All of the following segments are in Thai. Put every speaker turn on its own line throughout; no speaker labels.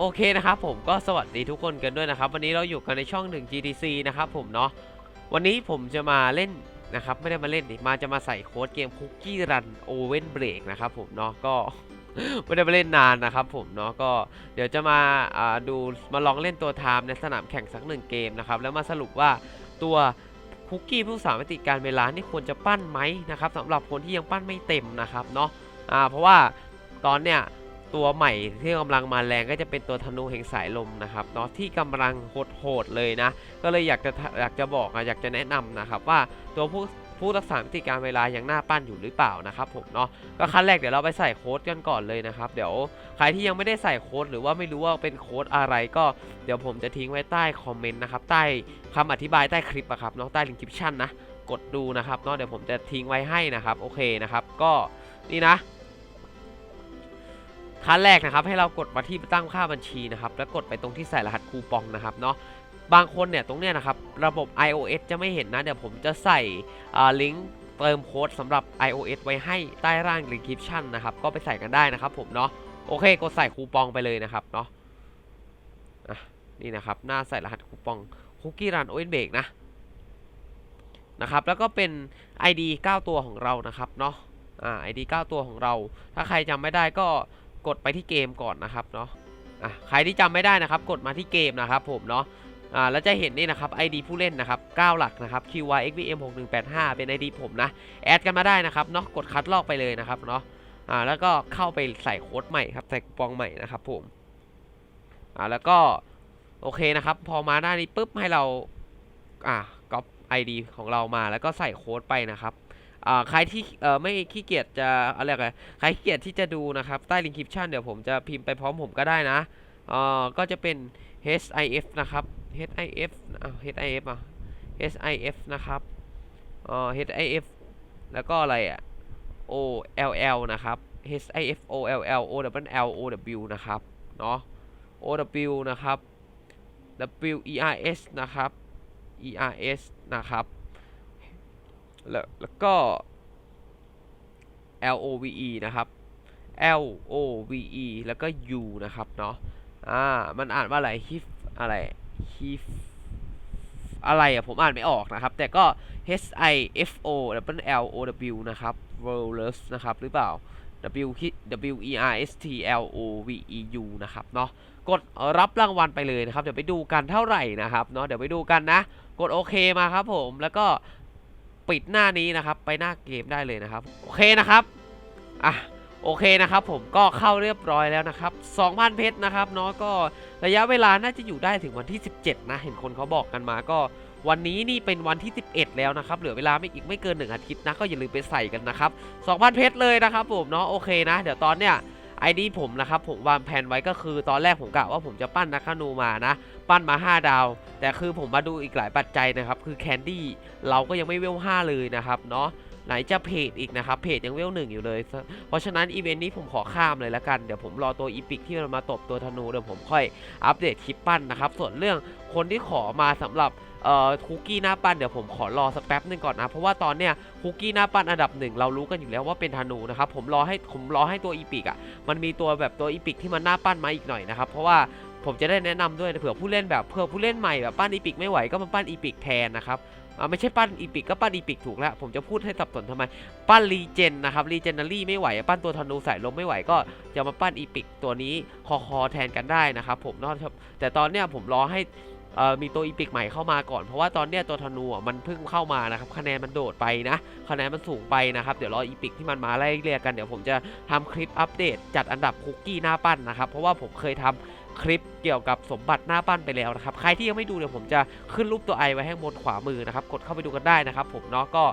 โอเคนะครับผมก็สวัสดีทุกคนกันด้วยนะครับ วันนี้เราอยู่กันในช่อง 1 GTC นะครับผมเนาะวันนี้ผมจะมาเล่นนะครับไม่ได้มาเล่นดิมาจะมาใส่โค้ดเกม Cookie Run Oven Break นะครับผมเนาะก็ไม่ได้มาเล่นนานนะครับผมเนาะก็เดี๋ยวจะมาดูมาลองเล่นตัวไทม์ในสนามแข่งสักหนึ่งเกมนะครับแล้วมาสรุปว่าตัวคุกกี้ผู้สามมิติการเวลานี่ควรจะปั้นไหมนะครับสำหรับคนที่ยังปั้นไม่เต็มนะครับเนาะอ่าเพราะว่าตอนเนี้ย ตัวใหม่ที่กำลังมาแรงก็จะเป็นตัวธนูแห่งสายลมนะครับเนาะที่กำลังโหดๆเลยนะ ก็เลยอยากจะอยากจะบอกอะอยากจะแนะนำนะครับว่าตัวผู้ผู้รักษามิติการเวลายังหน้าปั้นอยู่หรือเปล่านะครับผมเนาะก็ขั้นแรกเดี๋ยวเราไปใส่โค้ดกันก่อนเลยนะครับ เดี๋ยวใครที่ยังไม่ได้ใส่โค้ดหรือว่าไม่รู้ว่าเป็นโค้ดอะไรก็เดี๋ยวผมจะทิ้งไว้ใต้คอมเมนต์นะครับใต้คำอธิบายใต้คลิปอะครับเนาะใต้ลิงก์คลิปชั่นนะกดดูนะครับเนาะเดี๋ยวผมจะทิ้งไว้ให้นะครับโอเคนะครับ ก็นี่นะ ขั้นแรกนะครับให้เรากดมาที่ตั้งค่าบัญชีนะครับแล้วกดไปตรงที่ใส่รหัสคูปองนะครับเนาะบางคนเนี่ยตรงเนี้ยนะครับระบบ iOS จะไม่เห็นนะเดี๋ยวผมจะใส่ลิงก์เติมโค้ดสำหรับ iOS ไว้ให้ใต้ร่าง description นะครับก็ไปใส่กันได้นะครับผมเนาะโอเคกดใส่คูปองไปเลยนะครับเนาะะนี่นะครับหน้าใส่รหัสคูปองคุกกี้รันโอเ n นเบกนะนะครับแล้วก็เป็น ID 9 ตัวของเรานะครับเนาะอ่า ID 9 ตัวของเรา ถ้าใครจำไม่ได้ก็ กดไปที่เกมก่อนนะครับเนาะอะใครที่จำไม่ได้นะครับ กดมาที่เกมนะครับผมเนาะอ่าแล้วจะเห็นนี่นะครับ ID ผู้เล่นนะครับ 9 หลักนะครับ QYXVM 6185 เป็น ID ผมนะ แอดกันมาได้นะครับเนาะกดคัดลอกไปเลยนะครับเนาะอ่าแล้วก็เข้าไปใส่โค้ดใหม่ครับใส่คูปองใหม่นะครับผมอ่าแล้วก็โอเคนะครับ พอมาหน้านี้ปุ๊บให้เราอ่าก๊อป ID ของเรามาแล้วก็ใส่โค้ดไปนะครับ ใครที่เอ่อไม่ขี้เกียจจะอะไรกันใครขี้เกียจที่จะดูนะครับใต้ลิงก์คลิปชั่นเดี๋ยวผมจะพิมพ์ไปพร้อมผมก็ได้นะเอ่อก็จะเป็น HIF นะครับ HIF อ่า HIF อะ HIF นะครับเอ่อ HIF แล้วก็อะไรอะ OLL นะครับ HIF OLL OWL OW นะครับ เนาะ OW นะครับ WERS นะครับ ERS นะครับ แล้วแล้วก็ L O V E นะครับ L O V E แล้วก็ U นะครับเนาะอ่ามันอ่านว่าอะไร HIF อะไร HIF อะไรอะผมอ่านไม่ออกนะครับ แต่ก็ H I F O W L O W นะครับ w o r l e s นะครับหรือเปล่า W W E R S T L O V E U นะครับเนาะกดรับรางวัลไปเลยนะครับ เดี๋ยวไปดูกันเท่าไหร่นะครับเนาะเดี๋ยวไปดูกันนะ กดโอเคมาครับผมแล้วก็ ปิดหน้านี้นะครับ ไปหน้าเกมได้เลยนะครับ โอเคนะครับอะโอเคนะครับผมก็เข้าเรียบร้อยแล้วนะครับ 2,000 เพชรนะครับเนาะก็ระยะเวลาน่าจะอยู่ได้ถึงวันที่ 17 นะ เห็นคนเขาบอกกันมาก็วันนี้นี่เป็นวันที่ 11 แล้วนะครับ เหลือเวลาไม่อีกไม่เกิน 1 อาทิตย์นะ ก็อย่าลืมไปใส่กันนะครับ 2,000 เพชรเลยนะครับผมเนาะโอเคนะ เดี๋ยวตอนเนี้ย ไอดีผมนะครับผมวางแผนไว้ก็คือตอนแรกผมกะว่าผมจะปั้นนักคานูมานะ ปั้นมา 5 ดาว แต่คือผมมาดูอีกหลายปัจจัยนะครับ คือแคนดี้เราก็ยังไม่เวล5เลยนะครับเนาะ ไหนจะเพจอีกนะครับ เพจยังเวลหนึ่งอยู่เลย เพราะฉะนั้นอีเวนต์นี้ผมขอข้ามเลยละกัน เดี๋ยวผมรอตัวอีพิกที่มันมาตบตัวธนูเดี๋ยวผมค่อยอัปเดตคลิปปั้นนะครับ ส่วนเรื่องคนที่ขอมาสำหรับคุกกี้หน้าปั้นเดี๋ยวผมขอรอสักแป๊บหนึงก่อนนะเพราะว่าตอนเนี้ยคุกกี้หน้าปั้นอันดับหนึ่งเรารู้กันอยู่แล้วว่าเป็นธนูนะครับผมรอให้ผมรอให้ตัวอีพิกอะมันมีตัวแบบตัวอีพิกที่มันหน้าปั้นมาอีกหน่อยนะครับเพราะว่าผมจะได้แนะนำด้วยเผื่อผู้เล่นแบบเผื่อผู้เล่นใหม่แบบปั้นอีพิกไม่ไหวก็มาปั้นอีพิกแทนนะครับ อ่าไม่ใช่ปั้นอีพิกก็ปั้นอีพิกถูกแล้ว ผมจะพูดให้สับสนทำไม ปั้นรีเจนนะครับรีเจนนารี่ไม่ไหว ปั้นตัวธนูสายลมไม่ไหวก็จะมาปั้นอีพิกตัวนี้คอคอแทนกันได้นะครับผมนอกแต่ตอนเนี้ยผมรอให้ มีตัวอีพิกใหม่เข้ามาก่อนเพราะว่าตอนเนี้ยตัวธนูมันเพิ่งเข้ามานะครับคะแนนมันโดดไปนะคะแนนมันสูงไปนะครับเดี๋ยวรออีพิกที่มันมาไล่เรียกกันเดี๋ยวผมจะทำคลิปอัปเดต จัดอันดับคุกกี้หน้าปั้นนะครับเพราะว่าผมเคยทำคลิปเกี่ยวกับสมบัติหน้าปั้นไปแล้วนะครับใครที่ยังไม่ดูเดี๋ยวผมจะขึ้นรูปตัวไอไว้ให้บนขวามือนะครับกดเข้าไปดูกันได้นะครับผมเนาะก็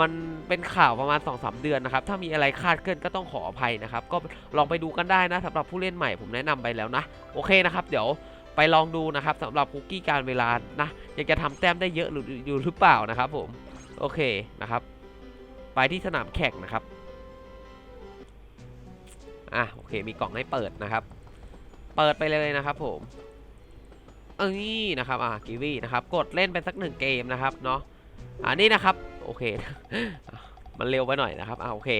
มันเป็นข่าวประมาณ2อสเดือนนะครับ ถ้ามีอะไรคาดเคลื่อนก็ต้องขออภัยนะครับ ก็ลองไปดูกันได้นะสำหรับผู้เล่นใหม่ผมแนะนำไปแล้วนะ โอเคนะครับ เดี๋ยว ไปลองดูนะครับสำหรับคุกกี้การเวลานะยังจะทำแต้มได้เยอะหรืออยู่หรือเปล่านะครับผมโอเคนะครับ ไปที่สนามแข่งนะครับอะโอเคมีกล่องให้เปิดนะครับ เปิดไปเลยนะครับผมเอ้ยนะครับอะกิวีนะครับกดเล่นไปสักหนึ่งเกมนะครับเนาะอ่านี่นะครับโอเค มันเร็วไปหน่อยนะครับอ่าโอเค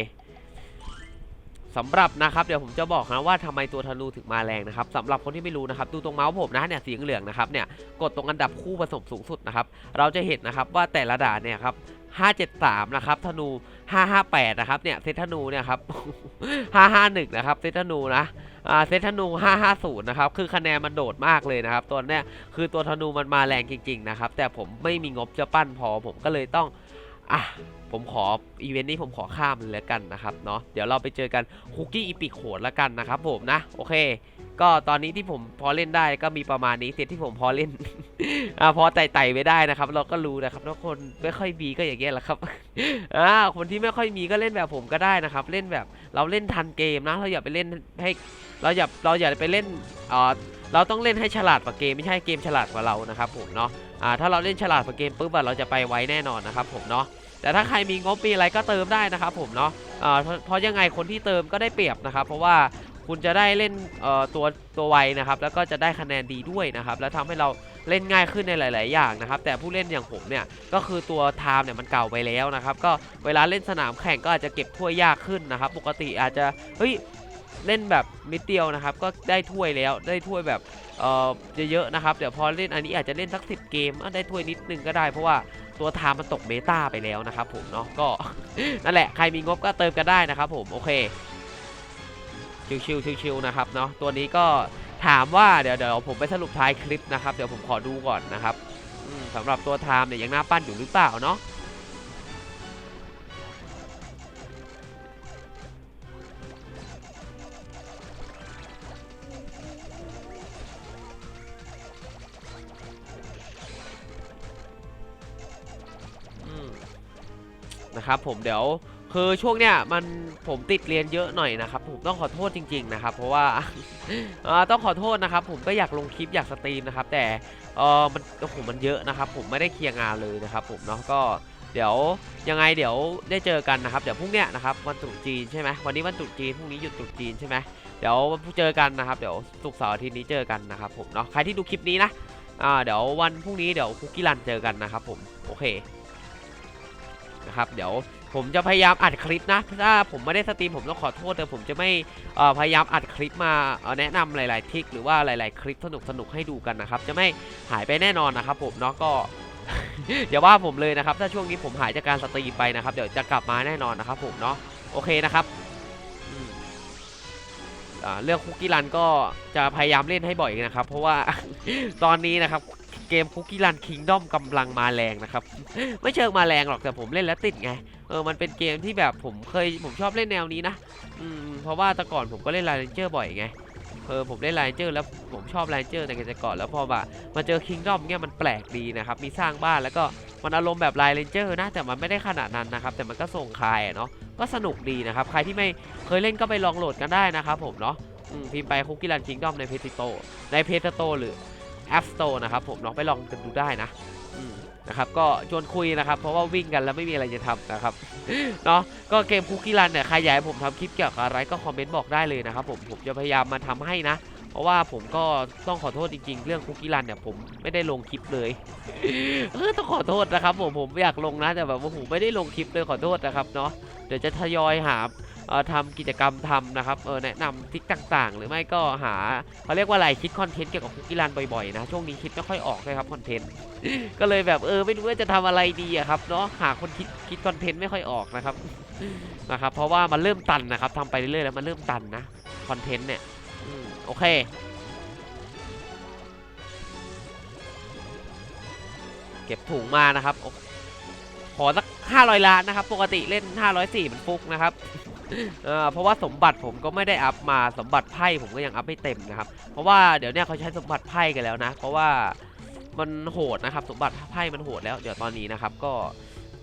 สำหรับนะครับเดี๋ยวผมจะบอกนะว่าทำไมตัวธนูถึงมาแรงนะครับสำหรับคนที่ไม่รู้นะครับดูตรงเมาส์ผมนะเนี่ยสีเหลืองนะครับเนี่ยกดตรงอันดับคู่ผสมสูงสุดนะครับเราจะเห็นนะครับว่าแต่ละด่านเนี่ยครับ573นะครับธนู 558นะครับเนี่ยเซตธนูเนี่ยครับ551นะครับเซตธนูนะอ่าเซตธนู 550นะครับคือคะแนนมันโดดมากเลยนะครับตัวเนี้ยคือตัวธนูมันมาแรงจริงๆนะครับแต่ผมไม่มีงบจะปั้นพอผมก็เลยต้อง อะผมขออีเวนต์นี้ผมขอข้ามเลยแล้วกันนะครับเนาะเดี๋ยวเราไปเจอกันคุกกี้อีพิกโหดแล้วกันนะครับผมนะโอเค ก็ตอนนี้ที่ผมพอเล่นได้ก็มีประมาณนี้เซตที่ผมพอเล่นอ่าพอไต่ไต่ๆไปได้นะครับ เราก็รู้นะครับว่าคนไม่ค่อยมีก็อย่างเงี้ยแหละครับอ่าคนที่ไม่ค่อยมีก็เล่นแบบผมก็ได้นะครับ เล่นแบบเราเล่นทันเกมนะเราอย่าไปเล่นให้เราอย่าเราอย่าไปเล่นอ่อ เราต้องเล่นให้ฉลาดกว่าเกมไม่ใช่เกมฉลาดกว่าเรานะครับผมเนาะอ่าถ้าเราเล่นฉลาดกว่าเกมปุ๊บเราจะไปไวแน่นอนนะครับผมเนาะแต่ถ้าใครมีงบมีอะไรก็เติมได้นะครับผมเนาะเอ่อเพราะเพราะยังไงคนที่เติมก็ได้เปรียบนะครับ เพราะว่าคุณจะได้เล่นตัวตัวไวนะครับแล้วก็จะได้คะแนนดีด้วยนะครับแล้วทำให้เราเล่นง่ายขึ้นในหลาย ๆ อย่างนะครับแต่ผู้เล่นอย่างผมเนี่ยก็คือตัวไทม์เนี่ยมันเก่าไปแล้วนะครับก็เวลาเล่นสนามแข่งก็อาจจะเก็บถ้วยยากขึ้นนะครับปกติอาจจะเฮ้ย เล่นแบบนิดเดียวนะครับ ก็ได้ถ้วยแล้วได้ถ้วยแบบเอ่อเยอะๆนะครับเดี๋ยวพอเล่นอันนี้อาจจะเล่นสักสิเกมได้ถ้วยนิดนึงก็ได้เพราะว่าตัวไทม์มันตกเมตาไปแล้วนะครับผมเนาะก็นั่นแหละใครมีงบก็เติมกันได้นะครับผมโอเคชิวๆชิวๆนะครับเนาะตัวนี้ก็ถามว่าเดี๋ยวเดี๋ยวผมไปสรุปท้ายคลิปนะครับเดี๋ยวผมขอดูก่อนนะครับสำหรับตัวไทม์เนี่ยยังหน่าปั้นอยู่หรือเปล่าเนาะ นะครับผมเดี๋ยวคือช่วงเนี้ยมันผมติดเรียนเยอะหน่อยนะครับผมต้องขอโทษจริงๆนะครับเพราะว่าต้องขอโทษนะครับผมก็อยากลงคลิปอยากสตรีมนะครับแต่เออมันโอ้โหมันเยอะนะครับผมไม่ได้เคลียร์งานเลยนะครับผมเนาะก็เดี๋ยวยังไงเดี๋ยวได้เจอกันนะครับเดี๋ยวพรุ่งเนี้ยนะครับวันตรุษจีนใช่ไหมวันนี้วันตรุษจีนพรุ่งนี้หยุดตรุษจีนใช่ไหมเดี๋ยวเจอกันนะครับเดี๋ยวศุกร์เสาร์อาทิตย์นี้เจอกันนะครับผมเนาะใครที่ดูคลิปนี้นะอ่าเดี๋ยววันพรุ่งนี้เดี๋ยวคุกกี้รันเจอกันนะครับผมโอเค นะครับ เดี๋ยวผมจะพยายามอัดคลิปนะ ถ้าผมไม่ได้สตรีมผมต้องขอโทษแต่ผมจะไม่พยายามอัดคลิปมาแนะนำหลาย ๆ ทริคหรือว่าหลาย ๆ คลิปสนุกๆให้ดูกันนะครับ จะไม่หายไปแน่นอนนะครับ ผมเนาะก็อย่าว่าผมเลยนะครับ ถ้าช่วงนี้ผมหายจากการสตรีมไปนะครับ เดี๋ยวจะกลับมาแน่นอนนะครับผมเนาะโอเคนะครับเรื่องคุกกี้รันก็จะพยายามเล่นให้บ่อยนะครับ เพราะว่าตอนนี้นะครับ เกมคุกกี้รันคิงดอมกำลังมาแรงนะครับ ไม่เชิงมาแรงหรอกแต่ผมเล่นแล้วติดไง เออมันเป็นเกมที่แบบผมเคยผมชอบเล่นแนวนี้นะ อืมเพราะว่าแต่ก่อนผมก็เล่นไลน์เจอร์บ่อยไง เออผมเล่นไลน์เจอร์แล้วผมชอบไลน์เจอร์ในแต่ก่อนแล้วพอแบบมาเจอคิงดอมเนี่ยมันแปลกดีนะครับ มีสร้างบ้านแล้วก็มันอารมณ์แบบไลน์เรนเจอร์นะแต่มันไม่ได้ขนาดนั้นนะครับ แต่มันก็ส่งคายเนาะก็สนุกดีนะครับ ใครที่ไม่เคยเล่นก็ไปลองโหลดกันได้นะครับผมเนาะพิมพ์ไปคุกกี้รันคิงดอมในเพจโตในเพจโตหรือ App Store นะครับผมลองไปลองกันดูได้นะนะครับก็ชวนคุยนะครับเพราะว่าวิ่งกันแล้วไม่มีอะไรจะทำนะครับเนาะก็เกมคุกกี้รันเนี่ยใครอยากให้ผมทำคลิปเกี่ยวกับอะไรก็คอมเมนต์บอกได้เลยนะครับผมผมจะพยายามมาทำให้นะ เพราะว่าผมก็ต้องขอโทษจริง ๆ เรื่องคุกกี้รันเนี่ยผมไม่ได้ลงคลิปเลยเออต้องขอโทษนะครับผมผมอยากลงนะแต่แบบว่าผมไม่ได้ลงคลิปเลยขอโทษนะครับเนาะเดี๋ยวจะทยอยหา ทำกิจกรรมทำนะครับเออแนะนำทริกต่างๆ หรือไม่ก็หาเขาเรียกว่าอะไรคิดคอนเทนต์เกี่ยวกับคุกกี้รันบ่อยๆนะช่วงนี้คิดไม่ค่อยออกเลยครับคอนเทนต์ก็เลยแบบเออไม่รู้ว่าจะทำอะไรดีอะครับเนาะหาคนคิดคิดคอนเทนต์ไม่ค่อยออกนะครับนะครับ เพราะว่ามันเริ่มตันนะครับทำไปเรื่อยๆแล้วมันเริ่มตันนะคอนเทนต์เนี่ยโอเคเก็บถุงมานะครับโอ้ขอสักห้าร้อยล้านนะครับ ปกติเล่นห้าร้อยสี่มันฟุกนะครับ เออเพราะว่าสมบัติผมก็ไม่ได้อัพมาสมบัติไพ่ผมก็ยังอัพไม่เต็มนะครับ เพราะว่าเดี๋ยวเนี้ยเขาใช้สมบัติไพ่กันแล้วนะ เพราะว่ามันโหดนะครับ สมบัติไพ่มันโหดแล้ว เดี๋ยวตอนนี้นะครับก็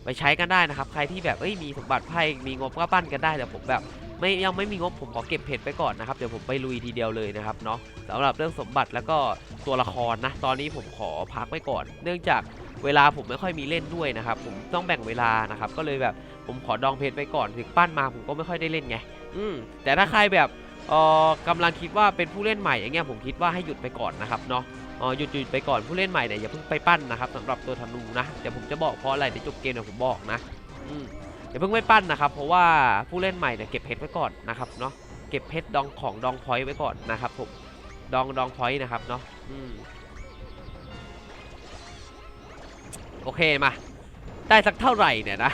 ไปใช้กันได้นะครับ ใครที่แบบเอ้ยมีสมบัติไพ่มีงบก็ปั้นกันได้แต่ผมแบบไม่ยังไม่มีงบผมขอเก็บเพชรไปก่อนนะครับเดี๋ยวผมไปลุยทีเดียวเลยนะครับเนาะสำหรับเรื่องสมบัติแล้วก็ตัวละครนะตอนนี้ผมขอพักไว้ก่อน เนื่องจากเวลาผมไม่ค่อยมีเล่นด้วยนะครับ ผมต้องแบ่งเวลานะครับ ก็เลยแบบ ผมขอดองเพชรไปก่อนถึงปั้นมาผมก็ไม่ค่อยได้เล่นไง อืมแต่ถ้าใครแบบเอ่อกำลังคิดว่าเป็นผู้เล่นใหม่อย่างเงี้ยผมคิดว่าให้หยุดไปก่อนนะครับเนาะเอ่อหยุดหยุดไปก่อนผู้เล่นใหม่เนี่ยอย่าเพิ่งไปปั้นนะครับสำหรับตัวธนูนะเดี๋ยวผมจะบอกเพราะอะไรเดี๋ยวจบเกมเดี๋ยวผมบอกนะอืมอย่าเพิ่งไปปั้นนะครับ เพราะว่าผู้เล่นใหม่เนี่ยเก็บเพชรไว้ก่อนนะครับเนาะเก็บเพชรดองของดองพอยต์ไว้ก่อนนะครับผมดองดองพอยต์นะครับเนาะอืมโอเคมา ได้สักเท่าไหร่เนี่ยนะ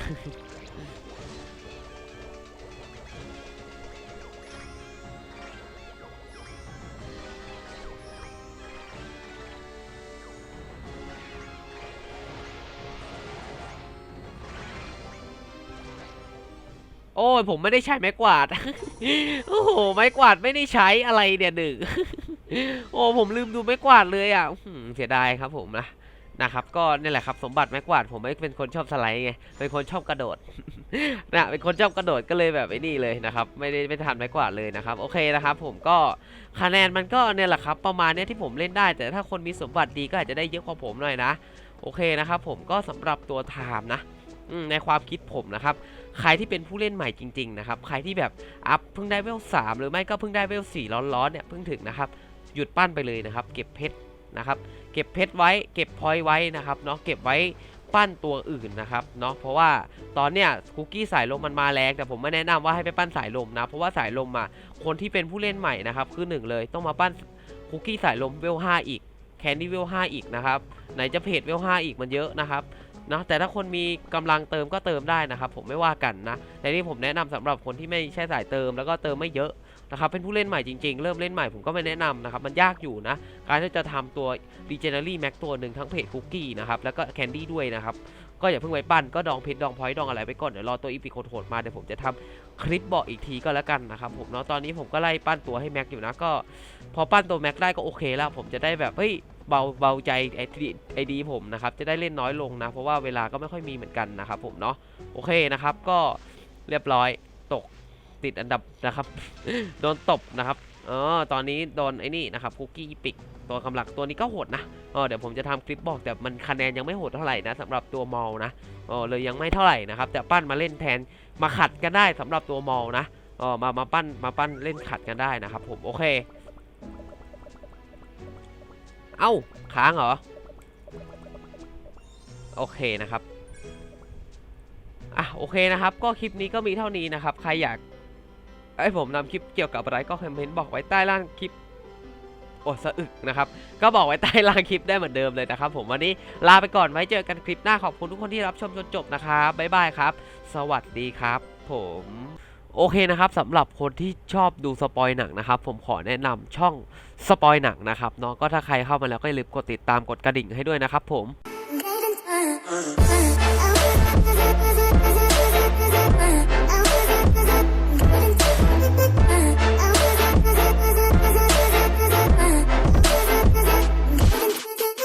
อ้ยผมไม่ได้ใช้ไม้กวาด โอ้โห ไม้กวาดไม่ได้ใช้อะไรเนี่ยหนึ่ง โอ้ผมลืมดูไม้กวาดเลยอะเสียดายครับผมนะนะครับก็นี่แหละครับสมบัติไม้กวาดผมไม่เป็นคนชอบสไลด์ไงเป็นคนชอบกระโดดนะเป็นคนชอบกระโดดก็เลยแบบไอ้นี่เลยนะครับไม่ได้ไม่ทันไม้กวาดเลยนะครับโอเคนะครับผมก็คะแนนมันก็เนี่ยแหละครับประมาณเนี้ยที่ผมเล่นได้ แต่ถ้าคนมีสมบัติดีก็อาจจะได้เยอะกว่าผมหน่อยนะ โอเคนะครับผมก็สำหรับตัวไทม์นะในความคิดผมนะครับ ใครที่เป็นผู้เล่นใหม่จริงๆนะครับ ใครที่แบบอัพเพิ่งได้เวลสามหรือไม่ก็เพิ่งได้เวลสี่ร้อนๆเนี่ยเพิ่งถึงนะครับ หยุดปั้นไปเลยนะครับ เก็บเพชรนะครับ เก็บเพชรไว้ เก็บพอยไว้นะครับเนาะ เก็บไว้ปั้นตัวอื่นนะครับเนาะ เพราะว่าตอนเนี้ยคุกกี้สายลมมันมาแรงแต่ผมไม่แนะนำว่าให้ไปปั้นสายลมนะ เพราะว่าสายลมอะคนที่เป็นผู้เล่นใหม่นะครับ คือหนึ่งเลยต้องมาปั้นคุกกี้สายลมเวลห้าอีก แคนดี้เวลห้าอีกนะครับ ไหนจะเพจเวลห้าอีกมันเยอะนะครับ นะแต่ถ้าคนมีกำลังเติมก็เติมได้นะครับ ผมไม่ว่ากันนะแต่นี่ผมแนะนำสำหรับคนที่ไม่ใช่สายเติมแล้วก็เติมไม่เยอะนะครับเป็นผู้เล่นใหม่จริงๆ เริ่มเล่นใหม่ผมก็ไม่แนะนำนะครับ มันยากอยู่นะ การที่จะทำตัว Regenerary Max ตัวหนึ่งทั้งเพจคุกกี้นะครับ แล้วก็แคนดี้ด้วยนะครับ ก็อย่าเพิ่งไว้ปั้นก็ดองเพชรดองพอยต์ดองอะไรไปก่อน เดี๋ยวรอตัวอีพิโคโหดมา เดี๋ยวผมจะทำคลิปบอกอีกทีก็แล้วกันนะครับผมเนาะตอนนี้ผมก็ไล่ปั้นตัวให้แม็กอยู่นะก็ พอปั้นตัวแม็กได้ก็โอเคแล้ว ผมจะได้แบบเฮ้ย เบาเบาใจไอดีไอดีผมนะครับจะได้เล่นน้อยลงนะ เพราะว่าเวลาก็ไม่ค่อยมีเหมือนกันนะครับผมเนาะโอเคนะครับ ก็เรียบร้อยตกติดอันดับนะครับ โดนตบนะครับเออตอนนี้โดนไอ้นี่นะครับคุกกี้ปิกตัวกำลังตัวนี้ก็โหดนะเออเดี๋ยวผมจะทำคลิปบอกแต่มันคะแนนยังไม่โหดเท่าไหร่นะสำหรับตัวมอลนะเออเลยยังไม่เท่าไหร่นะครับ แต่ปั้นมาเล่นแทนมาขัดกันได้สำหรับตัวมอลนะเออมามาปั้นมาปั้นเล่นขัดกันได้นะครับผมโอเค เอ้า ค้างเหรอ โอเคนะครับ อะ โอเคนะครับ ก็คลิปนี้ก็มีเท่านี้นะครับ ใครอยากให้ผมนำคลิปเกี่ยวกับอะไรก็คอมเมนต์บอกไว้ใต้ล่างคลิปโอ้สะอึกนะครับ ก็บอกไว้ใต้ล่างคลิปได้เหมือนเดิมเลยนะครับ ผมวันนี้ลาไปก่อนไว้เจอกันคลิปหน้าขอบคุณทุกคนที่รับชมจนจบนะครับบ๊ายบายครับ สวัสดีครับ ผม โอเคนะครับสำหรับคนที่ชอบดูสปอยหนังนะครับ ผมขอแนะนำช่องสปอยหนังนะครับเนาะก็ถ้าใครเข้ามาแล้วก็อย่าลืมกดติดตามกดกระดิ่งให้ด้วยนะครับผม